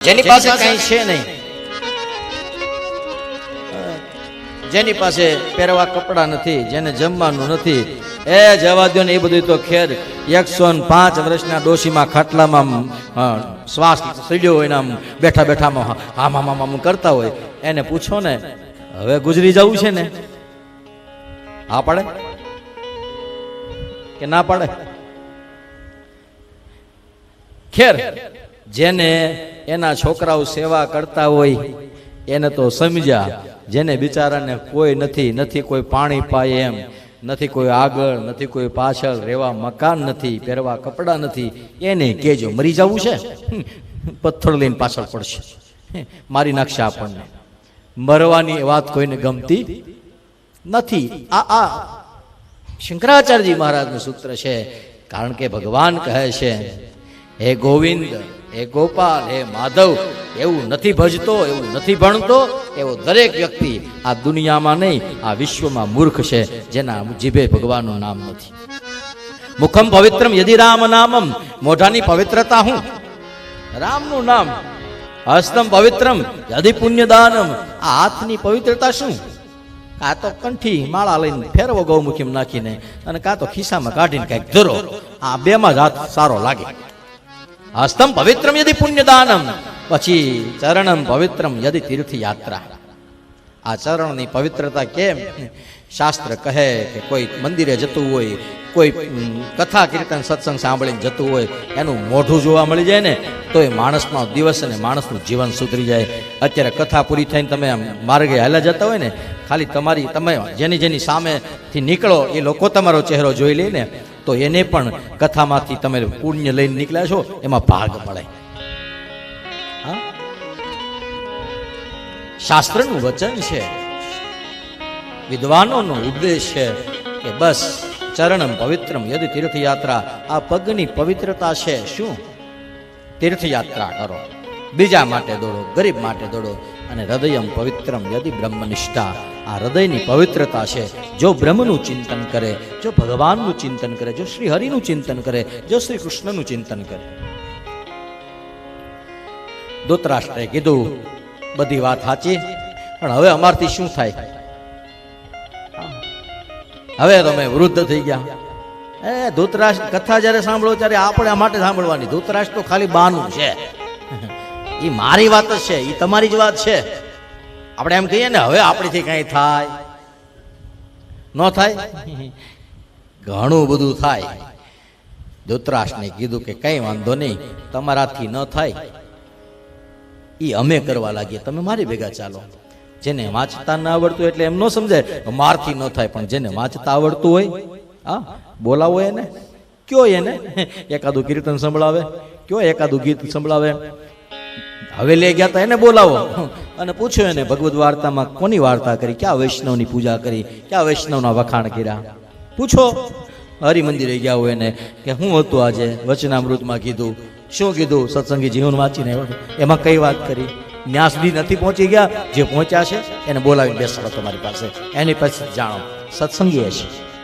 જેની પાસે કઈ છે નહીં. જેની પાસે પહેરવા કપડાં નથી જેને જમવાનું નથી એ જવા દો ને એ બધું તો ખેર એકસો પાંચ વર્ષના ડોશીમાં ખાટલામાં શ્વાસ સીડ્યો હોય ને આમ બેઠા બેઠામાં આમ આમ આમ કરતા હોય. એને પૂછો ને હવે ગુજરી જવું છે ને? હા પડે? કે ના પડે? ખેર. જેને એના છોકરાઓ સેવા કરતા હોય, એને તો સમજ્યા. જેને બિચારાને કોઈ નથી નથી કોઈ પાણી પાય એમ, નથી કોઈ આગળ, નથી કોઈ પાછળ, રહેવા મકાન નથી, પહેરવા કપડાં નથી, એને કેજો મરી જવું છે? પથ્થર લઈને પાછળ પડશે. મારી નાખશે આપણને. મરવાની વાત કોઈને ગમતી નથી. આ આ શંકરાચાર્યજી મહારાજનું સૂત્ર છે, કારણ કે ભગવાન કહે છે, હે ગોવિંદ હે ગોપાલ, હે માધવ, એવું નથી ભજતો, એવું નથી ભણતો, એવો દરેક વ્યક્તિ આ દુનિયામાં નહીં, આ વિશ્વમાં મૂર્ખ છે, જેના જીભે ભગવાનનું નામ નથી. મુખમ પવિત્રમ યદિ રામ નામમ, મોઢાની પવિત્રતા હું. રામનું નામ હસ્તમ પવિત્રમ, યદિ પુણ્યદાનમ, આ હાથની પવિત્રતા શું? કાં તો કંઠી માળા લઈને ફેરવો ગૌમુખીમાં નાખીને, અને કાં તો ખિસ્સામાં કાઢીને કાંઈક ધરો. આ બેમાં જ હાથ સારો લાગે. હસ્તમ પવિત્રમ યદિ પુણ્યદાનમ પછી ચરણમ પવિત્રમ યદિ તીર્થયાત્રા આ ચરણની પવિત્રતા કેમ શાસ્ત્ર કહે કે કોઈ મંદિરે જતું હોય કોઈ કથા કીર્તન સત્સંગ સાંભળીને જતું હોય એનું મોઢું જોવા મળી જાય ને તો એ માણસનો દિવસ અને માણસનું જીવન સુધરી જાય અત્યારે કથા પૂરી થઈને તમે માર્ગે હાલા જતા હોય ને ખાલી તમારી તમે જેની જેની સામેથી નીકળો એ લોકો તમારો ચહેરો જોઈ લે ને તો એને પણ કથામાંથી તમે પુણ્ય લઈને નીકળ્યા છો, એમાં ભાગ મળે. શાસ્ત્રનું વચન છે. વિદ્વાનોનો ઉપદેશ છે કે બસ ચરણમ પવિત્રમ યદ તીર્થયાત્રા. આ પગની પવિત્રતા છે શું? તીર્થયાત્રા કરો. બીજા માટે દોડો, ગરીબ માટે દોડો અને હૃદયમ પવિત્રમ યદિ બ્રહ્મનિષ્ઠા. આ હૃદયની પવિત્રતા છે. જો બ્રહ્મનું ચિંતન કરે, જો ભગવાનનું ચિંતન કરે, જો શ્રી હરિનું ચિંતન કરે, જો શ્રી કૃષ્ણનું ચિંતન કરે. ધૃતરાષ્ટ્રે કીધું, બધી વાત સાચી? પણ હવે અમારથી શું થાય? હવે તમે વૃદ્ધ થઈ ગયા. એ, ધૂતરાષ્ટ્ર, કથા જ્યારે સાંભળો ત્યારે આપણે આ માટે સાંભળવાની. ધૂતરાષ્ટ્ર તો ખાલી બાનું છે. એ મારી વાત જ છે એ તમારી જ વાત છે. આપણે એમ કહીએ ને, હવે આપણીથી કાંઈ થાય. ન થાય? ઘણું બધું થાય. ધૂતરાષ્ટ્રને કીધું કે કંઈ વાંધો નહીં, તમારાથી ન થાય. એ અમે કરવા લાગીએ, તમે મારી ભેગા ચાલો. જેને વાંચતા ના આવડતું એટલે એમ ન સમજાય. મારથી ન થાય, પણ જેને વાંચતા આવડતું હોય, હા, બોલાવો એને. કયો એને? એકાદું કીર્તન સંભળાવે. કયો એકાદું ગીત સંભળાવે? હવે લઈ ગયા તા એને બોલાવો. અને પૂછ્યો એને ભગવદ્ વાર્તામાં કોની વાર્તા કરી? ક્યાં વૈષ્ણવની પૂજા કરી? ક્યાં વૈષ્ણવના વખાણ કર્યા? પૂછો. હરિ મંદિરે ગયા હોય એને કે હું હતું આજે વચનામૃતમાં કીધું. શું કીધું? સત્સંગી જીવન વાંચીને એમાં કઈ વાત કરી? ન્યા સુધી નથી પહોંચી ગયા. જે પહોંચ્યા છે એને બોલાવીને બેસાડો તમારી પાસે. એની પાસે જાણો, સત્સંગી હશે.